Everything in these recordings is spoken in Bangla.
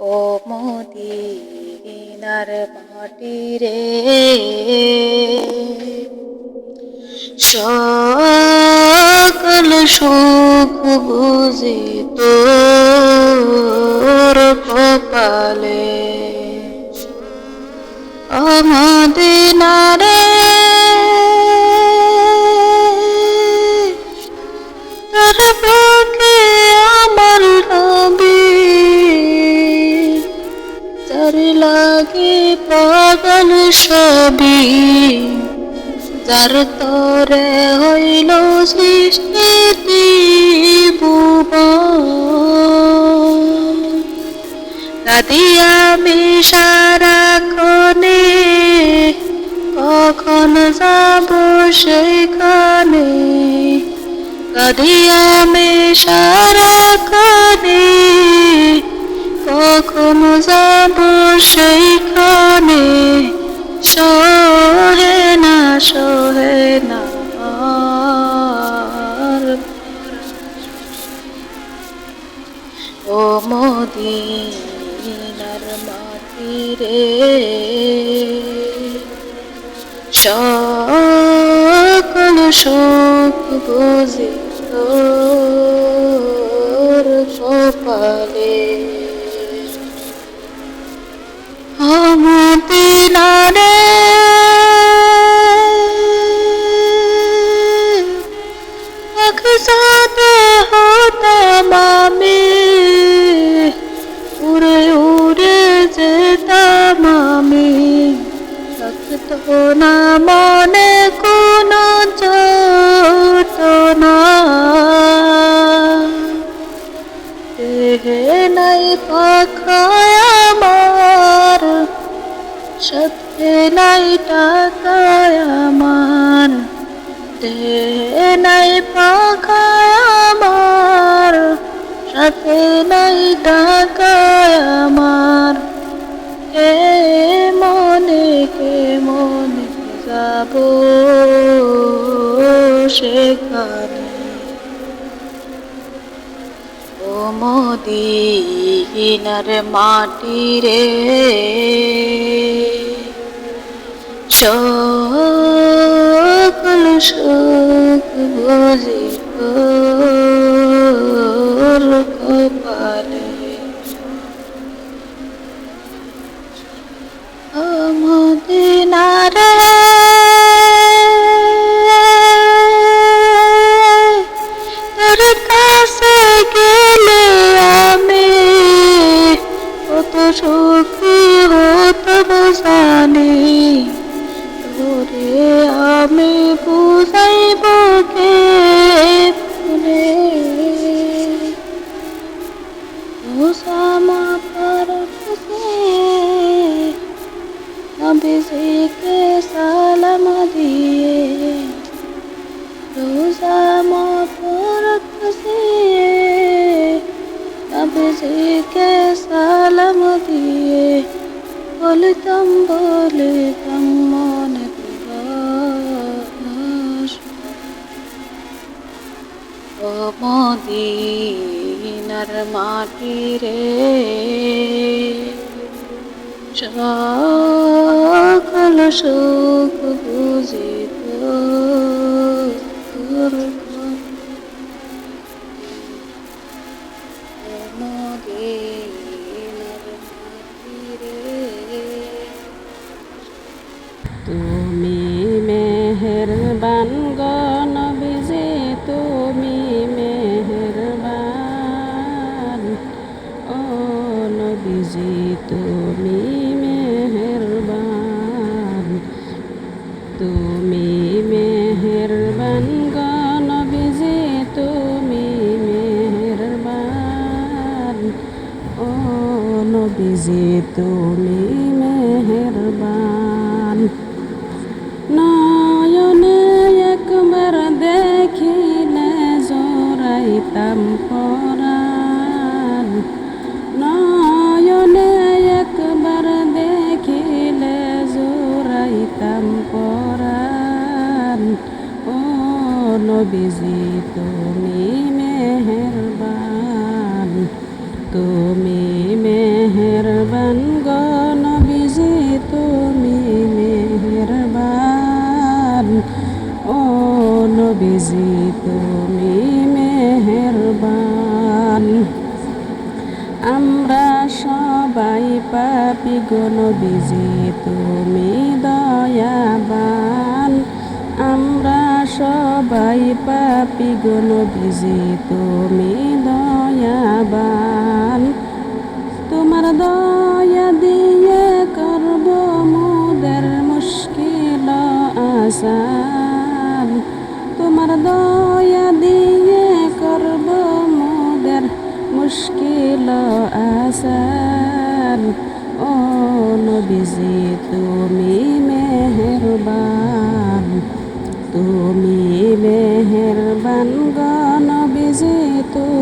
ও মদিনার মাটি রে। সকল সুখ বুঝি তোর কপালে। আমাদিনারে তার আমার লাগে পাগল সবই। যার তরে হইল সৃষ্টি রাতি আমি সারাক্ষণে কখন যাব সেখানে কাঁদি আমি সারাক্ষণে কখন যাব সেইখানে। সহে না সহে না ও মদিনার মাটি রে সকল সুখ বুঝি তোর কপালে। মদিনারে নাই টাকায় আমার দেহে নাই পাখায় আমার, সাথে নাই টাকায় আমার। কে মনে কে মনে যাব সেখানে? ও মদিনার মাটি রে সকল সুখ বুঝি ওসামা পার নবীজিকে সালাম দিয়ে রোজা মফরত খুশিয়ে নবীজিকে সালাম দিয়ে বলতাম বলতাম মদিনার মাটি রে সকল সুখ বুঝিত তুমি মেহেরবান তুমি মেহেরবান। তুমি মেহেরবান গণবিজে তুমি মেহেরবান। ও নবীজি তুমি মেহেরবান। নবীজি তুমি মেহেরবান, তুমি মেহের মেহেরবান গো নবীজি, তুমি মেহেরবান। ও নবীজি, তুমি মেহেরবান। আমরা সবাই পাপি গো নবীজি, তুমি দয়াবান। সবাই পাপি গো বিজি তুমি দয়াবান। তোমার দয়া দিয়ে করব মোদের মুশকিল আসান।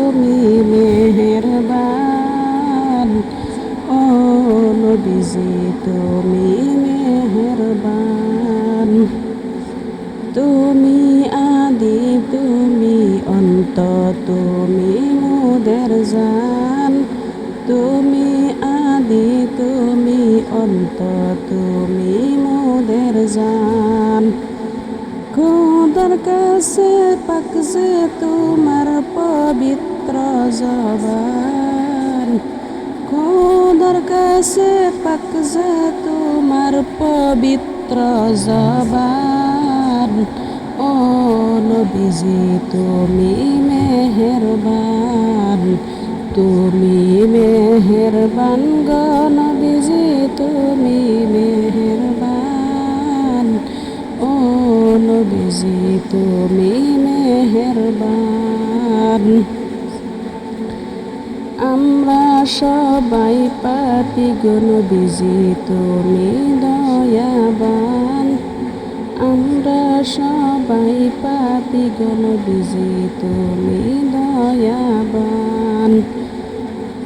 তুমি মেহেরবান। ও নবীজি, তুমি মেহেরবান। তুমি আদি, তুমি অন্ত, তুমি মোদের জান। তুমি আদি, তুমি অন্ত, তুমি মোদের জান। খোদার কাছে পাকছে তোমার পবিত্র জবান খোদার কাছে পাকছে তোমার পবিত্র জবান ও নবীজি তুমি মেহেরবান তুমি মেহেরবান গো নবীজি তুমি মেহেরবান ও নবীজি তুমি মেহেরবান আমরা সবাই পাপি গো নবীজি, তুমি দয়াবান। আমরা সবাই পাপি গো নবীজি, তুমি দয়াবান।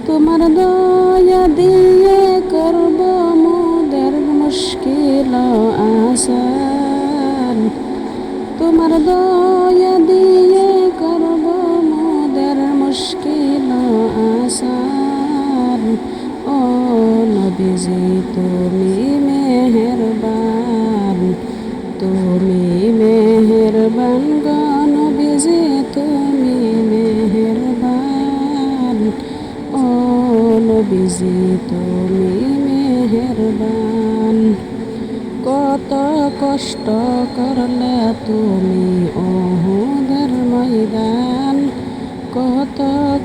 তোমার দয়া দিয়ে করব মোদের মুশকিল আসান। তোমার দয়া নবীজি তুমি মেহেরবান তুমি মেহেরবান গো নবীজি, তুমি মেহেরবান। ও নবীজি, তুমি মেহেরবান। কত কষ্ট করলে তুমি ওহুদের ময়দান। কত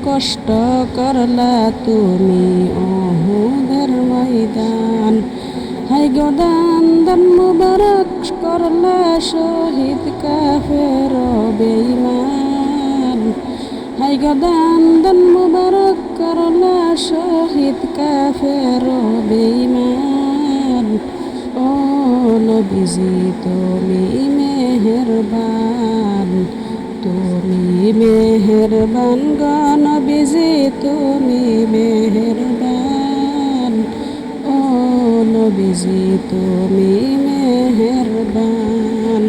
কষ্ট করলা তুমি ওহুদের ময়দান। হাই গোদান দান মুবারক করলা শহীদ কাফের বেঈমান। হাই গোদান দান মুবারক করলা শহীদ কাফের বেঈমান। ও নবীজি, তুমি মেহেরবান। তুমি মেহেরবান গান বিজি তুমি মেহেরবান। ও নবীজি তুমি মেহেরবান।